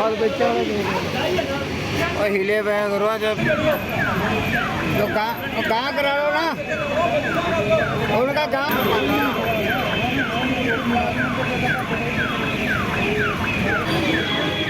बाद बेचा और हिले बया करो जब तो गाँव तो करा लो ना। उनका गाँव Thank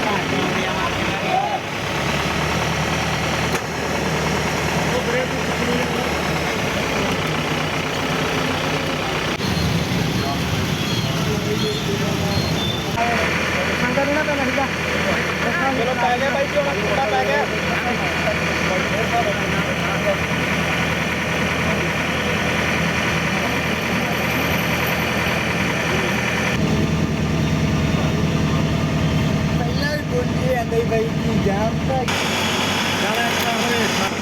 कहाँ ਚਲੋ ਪੈ ਗਿਆ ਬਾਈ ਝੋਲਾ ਥੋੜਾ ਪੈ ਗਿਆ ਪਹਿਲਾਂ ਵੀ ਬੋਲੀ ਜਾਂਦੇ ਬਈ ਕੀ ਜਾਮ ਤਾਂ ਜਾਣਾ ਇੱਦਾਂ ਹੋਵੇ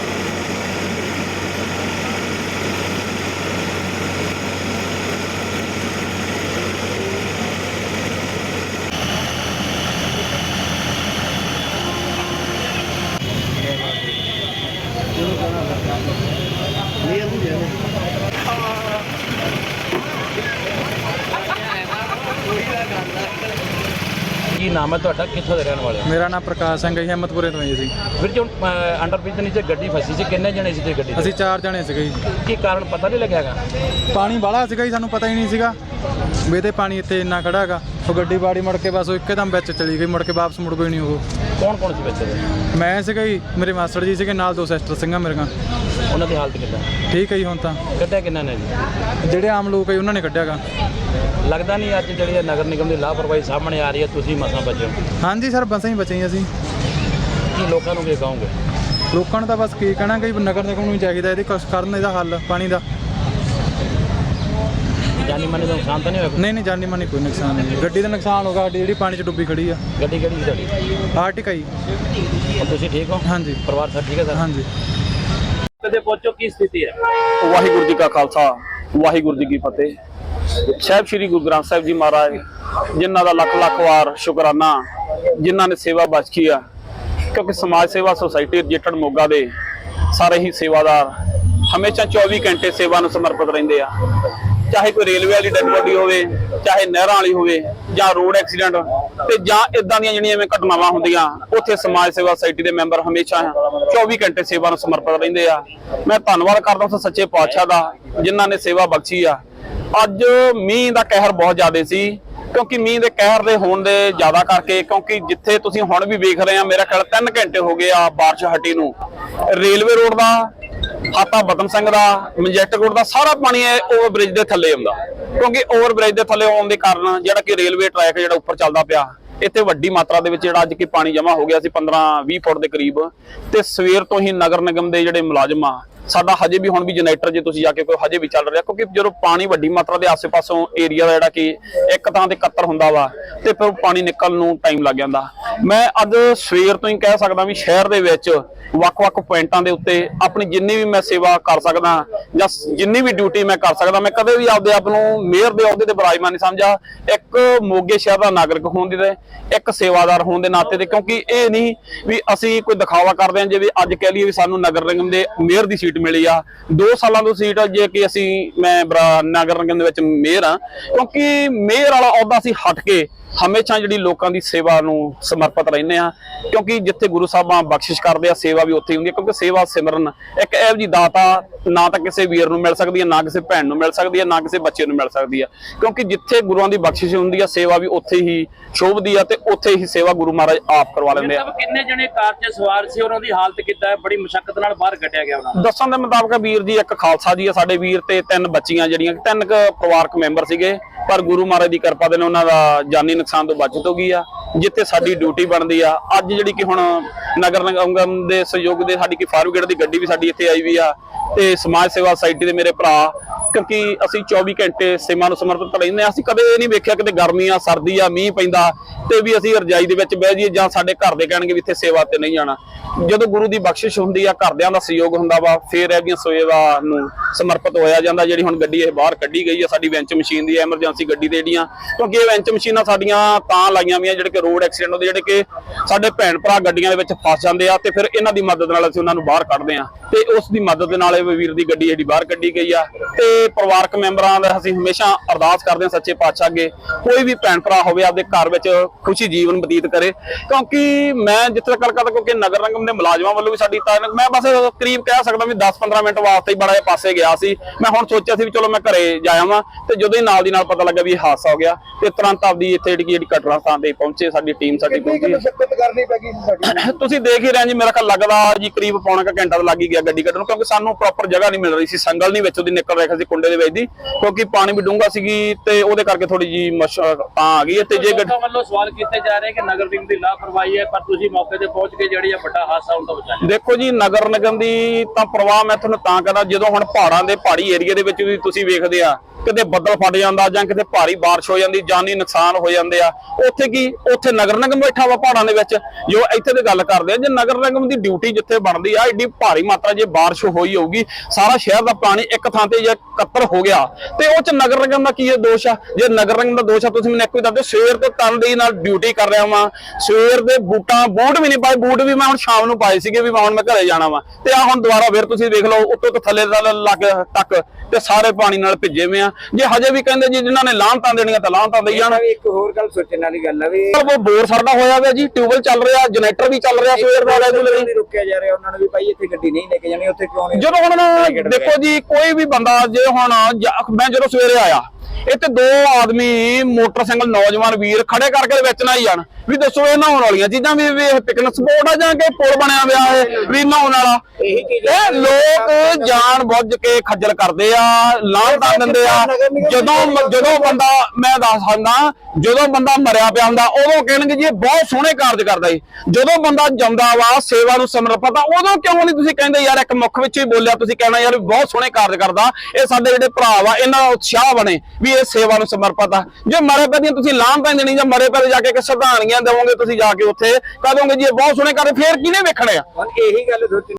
ਕੀ ਨਾਮ ਹੈ ਤੁਹਾਡਾ? ਕਿੱਥੋਂ ਦੇ ਰਹਿਣ ਵਾਲੇ ਹੋ? ਮੇਰਾ ਨਾਮ ਪ੍ਰਕਾਸ਼ ਸਿੰਘ ਹੈ ਜੀ, ਹਿੰਮਤਪੁਰੇ ਤੋਂ ਹਾਂ ਜੀ ਅਸੀਂ। ਵੀਰ ਜੀ ਅੰਡਰਬ੍ਰਿਜ ਦੇ ਨੀਚੇ ਗੱਡੀ ਫਸੀ ਸੀ ਕਿੰਨੇ ਜਣੇ ਸੀ ਤੇ ਗੱਡੀ 'ਚ? ਅਸੀਂ ਚਾਰ ਜਣੇ ਸੀਗੇ ਜੀ। ਕੀ ਕਾਰਨ ਪਤਾ ਨਹੀਂ ਲੱਗਿਆਗਾ ਪਾਣੀ ਬਾਹਲਾ ਸੀਗਾ ਜੀ ਸਾਨੂੰ ਪਤਾ ਹੀ ਨਹੀਂ ਸੀਗਾ। ਵੀ ਇਹਦੇ ਪਾਣੀ ਇੱਥੇ ਇੰਨਾ ਖੜਾ ਹੈਗਾ। ਉਹ ਗੱਡੀ ਬਾੜੀ ਮੁੜ ਕੇ ਬਸ ਉਹ ਇੱਕਦਮ ਵਿੱਚ ਚਲੀ ਗਈ ਮੁੜ ਕੇ ਵਾਪਸ ਮੁੜ ਕੋਈ ਨਹੀਂ ਉਹ। ਕੌਣ ਕੌਣ ਸੀ ਬੱਚੇ ਦੇ ਮੈਂ ਸੀਗਾ ਜੀ ਮੇਰੇ ਮਾਸਟਰ ਜੀ ਸੀਗੇ ਨਾਲ ਦੋ ਸਿਸਟਰ ਸਿੰਘਾਂ ਮੇਰੀਆਂ ਉਹਨਾਂ ਦੀ ਹਾਲਤ ਕਿੱਦਾਂ? ਠੀਕ ਹੈ ਜੀ ਹੁਣ ਤਾਂ। ਕੱਢਿਆ ਕਿੰਨਾ ਨੇ ਜੀ? ਜਿਹੜੇ ਆਮ ਲੋਕ ਹੈ ਉਹਨਾਂ ਨੇ ਕੱਢਿਆਗਾ ਲੱਗਦਾ ਨਹੀਂ ਅੱਜ ਜਿਹੜੀ ਇਹ ਨਗਰ ਨਿਗਮ ਦੀ ਲਾਪਰਵਾਹੀ ਸਾਹਮਣੇ ਆ ਰਹੀ ਹੈ ਤੁਸੀਂ ਮਸਾਂ ਬਚੇ ਹੋ? ਹਾਂਜੀ ਸਰ ਬਸਾਂ ਹੀ ਬਚੇ ਅਸੀਂ। ਕੀ ਲੋਕਾਂ ਨੂੰ ਕੀ ਕਹੋਗੇ? ਲੋਕਾਂ ਨੂੰ ਤਾਂ ਬਸ ਕੀ ਕਹਿਣਾ ਕਿ ਨਗਰ ਨਿਗਮ ਨੂੰ ਚਾਹੀਦਾ ਇਹਦੇ ਕੁਛ ਕਰਨ ਇਹਦਾ ਹੱਲ ਪਾਣੀ ਦਾ। ਜਾਨੀ ਮਾਨੀ ਦਾ ਨੁਕਸਾਨ ਤਾਂ ਨਹੀਂ ਹੋਇਆ ਨਹੀਂ ਨਹੀਂ ਜਾਨੀ ਮਾਨੀ ਕੋਈ ਨੁਕਸਾਨ ਨਹੀਂ। ਗੱਡੀ ਦਾ ਨੁਕਸਾਨ ਹੋਗਾ ਸਾਡੀ ਜਿਹੜੀ ਪਾਣੀ 'ਚ ਡੁੱਬੀ ਖੜੀ ਆ। ਗੱਡੀ ਕਿਹੜੀ ਸੀ ਤੁਹਾਡੀ? ਆਰਟਿਕਾ ਜੀ। ਹੁਣ ਤੁਸੀਂ ਠੀਕ ਹੋ? ਹਾਂਜੀ। ਪਰਿਵਾਰ ਸਭ ਠੀਕ ਹੈ ਸਰ? ਹਾਂਜੀ। ਤੇ ਪਹੁੰਚੋ ਕੀ ਸਥਿਤੀ ਹੈ? ਵਾਹਿਗੁਰੂ ਜੀ ਕਾ ਖਾਲਸਾ ਵਾਹਿਗੁਰੂ ਜੀ ਕੀ ਫਤਿਹ। ਸਾਹਿਬ ਸ੍ਰੀ ਗੁਰੂ ਗ੍ਰੰਥ ਸਾਹਿਬ ਜੀ ਮਹਾਰਾਜ, ਜਿਨ੍ਹਾਂ ਦਾ ਲੱਖ ਲੱਖ ਵਾਰ ਸ਼ੁਕਰਾਨਾ, ਜਿਨ੍ਹਾਂ ਨੇ ਸੇਵਾ ਬਖਸ਼ੀ ਆ, ਕਿਉਂਕਿ ਸਮਾਜ ਸੇਵਾ ਸੁਸਾਇਟੀ ਰਜਿਸਟਰਡ ਮੋਗਾ ਦੇ ਸਾਰੇ ਹੀ ਸੇਵਾਦਾਰ ਹਮੇਸ਼ਾ 24 ਘੰਟੇ ਸੇਵਾ ਨੂੰ ਸਮਰਪਿਤ ਰਹਿੰਦੇ ਆ। ਚਾਹੇ ਕੋਈ ਰੇਲਵੇ ਵਾਲੀ ਡੈਡ ਬੋਡੀ ਹੋਵੇ, ਚਾਹੇ ਨਹਿਰਾਂ ਵਾਲੀ ਹੋਵੇ, ਜਾਂ ਰੋਡ ਐਕਸੀਡੈਂਟ, ਤੇ ਜਾਂ ਇਦਾਂ ਦੀਆਂ ਜਿਹੜੀਆਂ ਐਵੇਂ ਘਟਨਾਵਾਂ ਹੁੰਦੀਆਂ, ਉੱਥੇ ਸਮਾਜ ਸੇਵਾ ਸੁਸਾਇਟੀ ਦੇ ਮੈਂਬਰ ਹਮੇਸ਼ਾ 24 ਘੰਟੇ ਸੇਵਾ ਨੂੰ ਸਮਰਪਿਤ ਰਹਿੰਦੇ ਆ। ਮੈਂ ਧੰਨਵਾਦ ਕਰਦਾ ਉਸ ਸੱਚੇ ਪਾਤਸ਼ਾਹ ਦਾ, ਜਿਨ੍ਹਾਂ ਨੇ ਸੇਵਾ ਬਖਸ਼ੀ ਆ। ਅੱਜ ਮੀਂਹ ਦਾ ਕਹਿਰ ਬਹੁਤ ਜ਼ਿਆਦਾ ਸੀ, ਕਿਉਂਕਿ ਮੀਂਹ ਦੇ ਕਹਿਰ ਦੇ ਹੋਣ ਦੇ ਜ਼ਿਆਦਾ ਕਰਕੇ, ਕਿਉਂਕਿ ਜਿੱਥੇ ਤੁਸੀਂ ਹੁਣ ਵੀ ਵੇਖ ਰਹੇ ਆ, ਮੇਰਾ ਖਿਆਲ 3 ਘੰਟੇ ਹੋ ਗਏ ਆ ਬਾਰਿਸ਼ ਹਟੀ ਨੂੰ। ਰੇਲਵੇ ਰੋਡ ਦਾ, ਹਾਤਾ ਬਤਨ ਸਿੰਘ ਦਾ ਮਜੈਸਟਿਕ ਰੋਡ ਦਾ, ਸਾਰਾ ਪਾਣੀ ਓਵਰ ਬ੍ਰਿਜ ਦੇ ਥੱਲੇ ਆਉਂਦਾ। ਕਿਉਂਕਿ ਓਵਰ ਬ੍ਰਿਜ ਦੇ ਥੱਲੇ ਆਉਣ ਦੇ ਕਾਰਨ ਜਿਹੜਾ ਕਿ ਰੇਲਵੇ ਟਰੈਕ ਜਿਹੜਾ ਉੱਪਰ ਚੱਲਦਾ ਪਿਆ, ਇੱਥੇ ਵੱਡੀ ਮਾਤਰਾ ਦੇ ਵਿੱਚ ਜਿਹੜਾ ਅੱਜ ਕੀ ਪਾਣੀ ਜਮ੍ਹਾਂ ਹੋ ਗਿਆ ਸੀ 15 20 ਫੁੱਟ ਦੇ ਕਰੀਬ। ਤੇ ਸਵੇਰ ਤੋਂ ਹੀ ਨਗਰ ਨਿਗਮ ਦੇ ਜਿਹੜੇ ਮੁਲਾਜ਼ਮ ਆ ਸਾਡਾ ਹਜੇ ਵੀ ਹੁਣ ਵੀ ਜਨਰੇਟਰ ਜੇ ਤੁਸੀਂ ਜਾ ਕੇ ਕੋਈ ਹਜੇ ਵੀ ਚੱਲ ਰਿਹਾ, ਕਿਉਂਕਿ ਜਦੋਂ ਪਾਣੀ ਵੱਡੀ ਮਾਤਰਾ ਦੇ ਆਸੇ-ਪਾਸੋਂ ਏਰੀਆ ਦਾ ਜਿਹੜਾ ਕਿ ਇੱਕ ਥਾਂ ਤੇ ਇਕੱਤਰ ਹੁੰਦਾ ਵਾ, ਤੇ ਫਿਰ ਪਾਣੀ ਨਿਕਲਣ ਨੂੰ ਟਾਈਮ ਲੱਗ ਜਾਂਦਾ। ਮੈਂ ਅੱਜ ਸਵੇਰ ਤੋਂ ਹੀ ਕਹਿ ਸਕਦਾ ਵੀ ਸ਼ਹਿਰ ਦੇ ਵਿੱਚ ਵੱਖ-ਵੱਖ ਪੁਆਇੰਟਾਂ ਦੇ ਉੱਤੇ ਆਪਣੀ ਜਿੰਨੀ ਵੀ ਮੈਂ ਸੇਵਾ ਕਰ ਸਕਦਾ ਜਾਂ ਜਿੰਨੀ ਵੀ ਡਿਊਟੀ ਮੈਂ ਕਰ ਸਕਦਾ, ਮੈਂ ਕਦੇ ਵੀ ਆਪਦੇ ਆਪ ਨੂੰ ਮੇਅਰ ਦੇ ਅਹੁਦੇ ਤੇ ਬਰਾਜਮਾਨ ਨਹੀਂ ਸਮਝਿਆ। ਇੱਕ ਮੋਗੇ ਸ਼ਹਿਰ ਦਾ ਨਾਗਰਿਕ ਹੋਣ ਦੇ ਇੱਕ ਸੇਵਾਦਾਰ ਹੋਣ ਦੇ ਨਾਤੇ ਤੇ, ਕਿਉਂਕਿ ਇਹ ਨਹੀਂ ਵੀ ਅਸੀਂ ਕੋਈ ਦਿਖਾਵਾ ਕਰਦੇ ਹਾਂ, ਜਿਵੇਂ ਅੱਜ ਕਹਿ ਲਈਏ ਵੀ ਸਾਨੂੰ ਨਗਰ ਨਿਗਮ ਦੇ ਮੇਅਰ ਦੀ ਸੀਟ ਸੀਟ ਮਿਲੀ ਆ। 2 ਸਾਲਾਂ ਤੋਂ ਸੀਟ ਜੇ ਕਿ ਅਸੀਂ ਮੈਂ ਬਰਾ- ਨਗਰ ਨਿਗਮ ਦੇ ਵਿੱਚ ਮੇਅਰ ਆ ਕਿਉਂਕਿ ਮੇਅਰ ਵਾਲਾ ਅਹੁਦਾ ਅਸੀਂ ਹਟ ਕੇ ਹਮੇਸ਼ਾ ਜਿਹੜੀ ਲੋਕਾਂ ਦੀ ਸੇਵਾ ਨੂੰ ਸਮਰਪਿਤ ਰਹਿੰਦੇ ਆ। ਕਿਉਂਕਿ ਜਿੱਥੇ ਗੁਰੂ ਸਾਹਿਬਾਂ ਬਖਸ਼ਿਸ਼ ਕਰਦੇ ਆ ਸੇਵਾ ਵੀ ਉੱਥੇ ਹੀ ਹੁੰਦੀ ਹੈ ਕਿਉਂਕਿ ਸੇਵਾ ਸਿਮਰਨ ਇੱਕ ਇਹੋ ਜੀ ਦਾਤਾ ਨਾ ਤਾਂ ਕਿਸੇ ਵੀਰ ਨੂੰ ਮਿਲ ਸਕਦੀ ਹੈ ਨਾ ਕਿਸੇ ਭੈਣ ਨੂੰ ਮਿਲ ਸਕਦੀ ਹੈ ਨਾ ਕਿਸੇ ਬੱਚੇ ਨੂੰ ਮਿਲ ਸਕਦੀ ਹੈ ਕਿਉਂਕਿ ਜਿੱਥੇ ਗੁਰੂਆਂ ਦੀ ਬਖਸ਼ਿਸ਼ ਹੁੰਦੀ ਆ ਸੇਵਾ ਵੀ ਉੱਥੇ ਹੀ ਸ਼ੋਭਦੀ ਆ ਤੇ ਉੱਥੇ ਹੀ ਸੇਵਾ ਗੁਰੂ ਮਹਾਰਾਜ ਆਪ ਕਰਵਾ ਲੈਂਦੇ ਆ। ਕਿੰਨੇ ਜਣੇ ਕਾਰ 'ਚ ਸਵਾਰ ਸੀ ਉਹਨਾਂ ਦੀ ਹਾਲਤ ਕਿੱਦਾਂ ਹੈ? ਬੜੀ ਮੁਸ਼ਕਲ ਨਾਲ ਬਾਹਰ ਕੱਢਿਆ ਗਿਆ ਉਹਨਾਂ ਨੂੰ। ਦੱਸਣ ਦੇ ਮੁਤਾਬਕ ਵੀਰ ਜੀ ਇੱਕ ਖਾਲਸਾ ਜੀ ਆ, ਸਾਡੇ ਵੀਰ ਤੇ ਤਿੰਨ ਬੱਚੀਆਂ ਜਿਹੜੀਆਂ, ਤਿੰਨ ਕ ਪਰਿਵਾਰਕ ਮੈਂਬਰ ਸੀਗੇ, ਪਰ ਗੁਰੂ ਮਹਾਰਾਜ ਦੀ ਕਿਰਪਾ ਦੇ ਨਾਲ ਉਹਨਾਂ ਦਾ ਜਾਨੀ ਨੁਕਸਾਨ ਤੋਂ ਬਚਤ ਹੋ ਗਈ ਆ। ਜਿੱਥੇ ਸਾਡੀ ਡਿਊਟੀ ਬਣਦੀ ਆ। ਅੱਜ ਜਿਹੜੀ ਕਿ ਹੁਣ ਨਗਰ ਨਿਗਮ ਦੇ ਸਹਿਯੋਗ ਦੇ ਸਾਡੀ ਕਿ ਫਾਇਰ ਬ੍ਰਿਗੇਡ ਦੀ ਗੱਡੀ ਵੀ ਸਾਡੀ ਇੱਥੇ ਆਈ ਵੀ ਆ ਤੇ ਸਮਾਜ ਸੇਵਾ ਸੁਸਾਇਟੀ ਦੇ ਮੇਰੇ ਭਰਾ, ਕਿਉਂਕਿ ਅਸੀਂ 24 ਘੰਟੇ ਸੇਵਾ ਨੂੰ ਸਮਰਪਿਤ ਰਹਿੰਦੇ ਹਾਂ। ਅਸੀਂ ਕਦੇ ਇਹ ਨਹੀਂ ਵੇਖਿਆ ਕਿਤੇ ਗਰਮੀ ਆ, ਸਰਦੀ ਆ, ਮੀਂਹ ਪੈਂਦਾ ਤੇ ਵੀ ਅਸੀਂ ਰਜਾਈ ਦੇ ਵਿੱਚ ਬਹਿ ਜਾਈਏ ਜਾਂ ਸਾਡੇ ਘਰ ਦੇ ਕਹਿਣਗੇ ਵੀ ਇੱਥੇ ਸੇਵਾ ਤੇ ਨਹੀਂ ਜਾਣਾ ਜਦੋਂ ਗੁਰੂ ਦੀ ਬਖਸ਼ਿਸ਼ ਹੁੰਦੀ ਆ, ਘਰਦਿਆਂ ਦਾ ਸਹਿਯੋਗ ਹੁੰਦਾ ਵਾ, ਫੇਰ ਇਹਦੀਆਂ ਸੇਵਾ ਨੂੰ ਸਮਰਪਿਤ ਹੋਇਆ ਜਾਂਦਾ। ਜਿਹੜੀ ਹੁਣ ਗੱਡੀ ਇਹ ਬਾਹਰ ਕੱਢੀ ਗਈ ਆ, ਸਾਡੀ ਵੈਂਚ ਮਸ਼ੀਨ ਦੀ ਐਮਰਜੈਂਸੀ ਗੱਡੀ ਦੇ ਜਿਹੜੀਆਂ, ਕਿਉਂਕਿ ਇਹ ਵੈਂਚ ਮਸ਼ੀਨਾਂ ਸਾਡੀਆਂ ਤਾਂ ਲਾਈਆਂ ਵੀਆਂ ਜਿਹੜੇ ਰੋਡ ਐਕਸੀਡੈਂਟ ਹੁੰਦੇ ਜਿਹੜੇ ਕਿ ਸਾਡੇ ਭੈਣ ਭਰਾ ਗੱਡੀਆਂ ਦੇ ਵਿੱਚ ਫਸ ਜਾਂਦੇ ਆ ਤੇ ਫਿਰ ਇਹਨਾਂ ਦੀ ਮਦਦ ਨਾਲ ਅਸੀਂ ਉਹਨਾਂ ਨੂੰ ਬਾਹਰ ਕੱਢਦੇ ਆ। ਤੇ ਉਸ ਦੀ ਮਦਦ ਦੇ ਨਾਲ ਇਹ ਵੀਰ ਦੀ ਗੱਡੀ ਜਿਹੜੀ ਬਾਹਰ ਕੱਢੀ ਗਈ ਆ ਤੇ ਪਰਿਵਾਰਕ ਮੈਂਬਰਾਂ ਦਾ ਅਸੀਂ ਹਮੇਸ਼ਾ ਅਰਦਾਸ ਕਰਦੇ ਹਾਂ ਸੱਚੇ ਪਾਤਸ਼ਾਹ ਅੱਗੇ ਕੋਈ ਵੀ ਭੈਣ ਭਰਾ ਹੋਵੇ ਆਪਦੇ ਘਰ ਵਿੱਚ ਖੁਸ਼ੀ ਜੀਵਨ ਬਤੀਤ ਕਰੇ। ਕਿਉਂਕਿ ਮੈਂ ਜਿੱਥੇ ਤੱਕ ਗੱਲ ਕਰਦਾ ਕਿਉਂਕਿ ਨਗਰ ਨਿਗਮ ਦੇ ਮੁਲਾਜ਼ਮਾਂ ਵੱਲੋਂ ਵੀ ਸਾਡੀ ਤਾਂ ਮੈਂ ਬਸ ਕਰੀਬ ਕਹਿ ਸਕਦਾ ਵੀ 10-15 ਮਿੰਟ ਵਾਸਤੇ ਹੀ ਬੜਾ ਜਿਹਾ ਪਾਸੇ ਗਿਆ ਸੀ। ਮੈਂ ਹੁਣ ਸੋਚਿਆ ਸੀ ਵੀ ਚਲੋ ਮੈਂ ਘਰੇ ਜਾਇਆ ਵਾਂ ਤੇ ਜਦੋਂ ਹੀ ਨਾਲ ਦੀ ਨਾਲ ਪਤਾ ਲੱਗਾ ਵੀ ਇਹ ਹਾਦਸਾ ਹੋ ਗਿਆ ਤੇ ਤੁਰੰਤ ਆਪਦੀ ਇੱਥੇ ਜਿਹੜੀ ਘਟਨਾ ਸਥਾਨ ਤੇ ਪਹੁੰਚੇ ਸਾਡੀ ਟੀਮ ਸਾਡੀ ਪਹੁੰਚੀ ਮੁਸ਼ਕਲ ਕਰਨੀ ਪੈ ਗਈ ਸੀ ਸਾਡੀ? ਤੁਸੀਂ ਦੇਖ ਹੀ ਰਹੇ ਜੀ ਮੇਰਾ ਖਿਆਲ ਲੱਗਦਾ ਜੀ ਕਰੀਬ ਪੌਣਾ ਕੁ ਘੰਟਾ ਤਾਂ ਲੱਗ ਹੀ ਗਿਆ ਗੱਡੀ ਕੱਢਣ ਨੂੰ ਕਿਉਂਕਿ ਸਾਨੂੰ ਪ੍ਰੋਪਰ ਜਗ੍ਹਾ ਨਹੀਂ ਮਿਲ ਰਹੀ ਸੀ। ਸੰਗਲ ਨਹੀਂ ਵਿੱਚ ਉਹਦੀ ਨਿਕਲ ਰਿਹਾ ਸੀ ਕੁੰਡੇ ਦੇ ਵਿੱਚ ਦੀ ਕਿਉਂਕਿ ਪਾਣੀ ਵੀ ਡੂੰਘਾ ਸੀਗੀ ਤੇ ਉਹਦੇ ਕਰਕੇ ਥੋੜੀ ਜੀ ਮਸ਼ ਤਾਂ ਆ ਗਈ ਹੈ ਤੇ ਜੇ ਗੱਡੀ ਲੋਕਾਂ ਵੱਲੋਂ ਸਵਾਲ ਕੀਤੇ ਜਾ ਰਹੇ ਕਿ ਨਗਰ ਨਿਗਮ ਦੀ ਲਾਪਰਵਾਹੀ ਹੈ ਪਰ ਤੁਸੀਂ ਮੌਕੇ ਤੇ ਪਹੁੰਚ ਕੇ ਜਿਹੜੀ ਇਹ ਵੱਡਾ ਹਾਦਸਾ ਹੁੰਦਾ ਬਚਾਇਆ ਦੇਖੋ ਜੀ ਨਗਰ ਨਿਗਮ ਦੀ ਤਾਂ ਪ੍ਰਵਾਹ ਮੈਂ ਤੁਹਾਨੂੰ ਤਾਂ ਕਹਿੰਦਾ ਜਦੋਂ ਹੁਣ ਪਹਾੜਾਂ ਦੇ ਪਹਾੜੀ ਏਰੀਆ ਦੇ ਵਿੱਚ ਵੀ ਤੁਸੀਂ ਵੇਖਦੇ ਆ ਕਿਤੇ ਬੱਦਲ ਫਟ ਜਾਂਦਾ ਜਾਂ ਕਿਤੇ ਭਾਰੀ ਬਾਰਿਸ਼ ਹੋ ਜਾਂਦੀ ਜਾਨੀ ਨੁਕਸਾਨ ਹੋ ਜਾਂਦੇ ਆ, ਉੱਥੇ ਕੀ, ਉੱਥੇ ਨਗਰ ਨਿਗਮ ਬੈਠਾ ਵਾ ਪਹਾੜਾਂ ਦੇ ਵਿੱਚ। ਜੋ ਇੱਥੇ ਤੇ ਗੱਲ ਕਰਦੇ ਆ, ਜੇ ਨਗਰ ਨਿਗਮ ਦੀ ਡਿਊਟੀ ਜਿੱਥੇ ਬਣਦੀ ਆ, ਏਡੀ ਭਾਰੀ ਮਾਤਰਾ ਜੇ ਬਾਰਿਸ਼ ਹੋਈ ਹੋਊਗੀ, ਸਾਰਾ ਸ਼ਹਿਰ ਦਾ ਪਾਣੀ ਇੱਕ ਥਾਂ ਤੇ ਜੇ ਇਕੱਤਰ ਹੋ ਗਿਆ, ਤੇ ਉਹ ਚ ਨਗਰ ਨਿਗਮ ਦਾ ਕੀ ਇਹ ਦੋਸ਼ ਆ? ਜੇ ਨਗਰ ਨਿਗਮ ਦਾ ਦੋਸ਼ ਆ, ਤੁਸੀਂ ਮੈਨੂੰ ਇੱਕ ਵੀ ਦੱਸ ਦਿਓ ਸਵੇਰ ਤੋਂ ਤਨ ਦੇ ਨਾਲ ਡਿਊਟੀ ਕਰ ਰਿਹਾ ਵਾਂ, ਸਵੇਰ ਦੇ ਬੂਟਾਂ, ਬੂਟ ਵੀ ਨਹੀਂ ਪਾਏ, ਬੂਟ ਵੀ ਮੈਂ ਹੁਣ ਸ਼ਾਮ ਨੂੰ ਪਾਏ ਸੀਗੇ ਵੀ ਮੈਂ ਹੁਣ ਮੈਂ ਘਰੇ ਜਾਣਾ ਵਾ। ਤੇ ਆ ਹੁਣ ਦੁਬਾਰਾ ਫਿਰ ਤੁਸੀਂ ਦੇਖ ਲਓ, ਉੱਤੋਂ ਤੋਂ ਥੱਲੇ ਦਾ ਲੱਗ ਤੱਕ, ਤੇ ਸਾਰੇ ਪਾਣੀ ਨਾਲ ਭਿੱਜੇ ਹੋਏ ਆ। ਜੇ ਹਜੇ ਵੀ ਕਹਿੰਦੇ ਜੀ ਜਿਨ੍ਹਾਂ ਨੇ ਲਾਹਨਤਾਂ ਦੇਣੀਆਂ ਤਾਂ ਲਾਹਨਤਾਂ ਦੇਈ ਜਾਣ। ਇੱਕ ਹੋਰ ਗੱਲ ਸੋਚਣ ਵਾਲੀ ਗੱਲ ਆ ਵੀ ਉਹ ਬੋਰ ਸਾਡਾ ਹੋਇਆ ਹੋਇਆ ਜੀ ਟਿਊਬਲ ਚੱਲ ਰਿਹਾ ਜਨਰੇਟਰ ਵੀ ਚੱਲ ਰਿਹਾ ਸਵੇਰ ਦਾ ਰੈਗੂਲਰ ਰੁਕਿਆ ਜਾ ਰਿਹਾ ਉਹਨਾਂ ਨੂੰ ਵੀ ਭਾਈ ਇੱਥੇ ਗੱਡੀ ਨਹੀਂ ਲੈ ਕੇ ਜਾਣੀ ਉੱਥੇ ਕਿਉਂ ਨਹੀਂ ਜਦੋਂ ਹੁਣ ਦੇਖੋ ਜੀ ਕੋਈ ਵੀ ਬੰਦਾ ਜੇ ਹੁਣ ਮੈਂ ਜਦੋਂ ਸਵੇਰੇ ਆਇਆ ਇੱਥੇ ਦੋ ਆਦਮੀ ਮੋਟਰਸਾਈਕਲ ਨੌਜਵਾਨ ਵੀਰ ਖੜੇ ਕਰਕੇ ਵਿੱਚ ਨਾ ਹੀ ਜਾਣ। ਵੀ ਦੱਸੋ ਇਹ ਨਹਾਉਣ ਵਾਲੀਆਂ ਚੀਜ਼ਾਂ ਵੀ ਵੀ ਇਹ ਪਿਕਨਿਕ ਸਪੋਟ ਆ ਜਾਂ ਕਿ ਪੁਲ ਬਣਿਆ ਹੋਇਆ ਹੈ ਵੀ ਨਹਾਉਣ ਵਾਲਾ? ਇਹੀ ਲੋਕ ਜਾਣ ਬੁੱਝ ਕੇ ਖੱਜਲ ਕਰਦੇ ਆ ਲਾਂਘ ਦਿੰਦੇ ਆ। ਜਦੋਂ ਜਦੋਂ ਬੰਦਾ ਮੈਂ ਦੱਸਦਾ ਜਦੋਂ ਬੰਦਾ ਮਰਿਆ ਪਿਆ ਹੁੰਦਾ ਉਦੋਂ ਕਹਿਣਗੇ ਜੀ ਇਹ ਬਹੁਤ ਸੋਹਣੇ ਕਾਰਜ ਕਰਦਾ ਏ ਜਦੋਂ ਬੰਦਾ ਜਾਂਦਾ ਵਾ ਸੇਵਾ ਨੂੰ ਸਮਰਪਿਤ ਆ ਉਦੋਂ ਕਿਉਂ ਨਹੀਂ ਤੁਸੀਂ ਕਹਿੰਦੇ ਯਾਰ ਇੱਕ ਮੁੱਖ ਵਿੱਚ ਹੀ ਬੋਲਿਆ ਤੁਸੀਂ ਕਹਿਣਾ ਯਾਰ ਬਹੁਤ ਸੋਹਣੇ ਕਾਰਜ ਕਰਦਾ। ਇਹ ਸਾਡੇ ਜਿਹੜੇ ਭਰਾ ਵਾ ਇਹਨਾਂ ਦਾ ਉਤਸ਼ਾਹ ਬਣੇ ਵੀ ਇਹ ਸੇਵਾ ਨੂੰ ਸਮਰਪਿਤ ਆ। ਜੇ ਮਰੇ ਪੈ ਦੀਆਂ ਤੁਸੀਂ ਲਾਂਭ ਪੈ ਨਹੀਂ ਜਾਂ ਮਰੇ ਪੈ ਜਾ ਕੇ ਕਿ ਸ਼ਰਧਾਂਜਲੀਆਂ ਦੇਵੋਗੇ ਤੁਸੀਂ ਜਾ ਕੇ ਉੱਥੇ ਕਹਦੋਗੇ ਜੀ ਇਹ ਬਹੁਤ ਸੋਹਣੇ ਕਰਦੇ ਫੇਰ ਕਿਹਨੇ ਵੇਖਣੇ ਆ? ਹੁਣ ਇਹੀ ਗੱਲ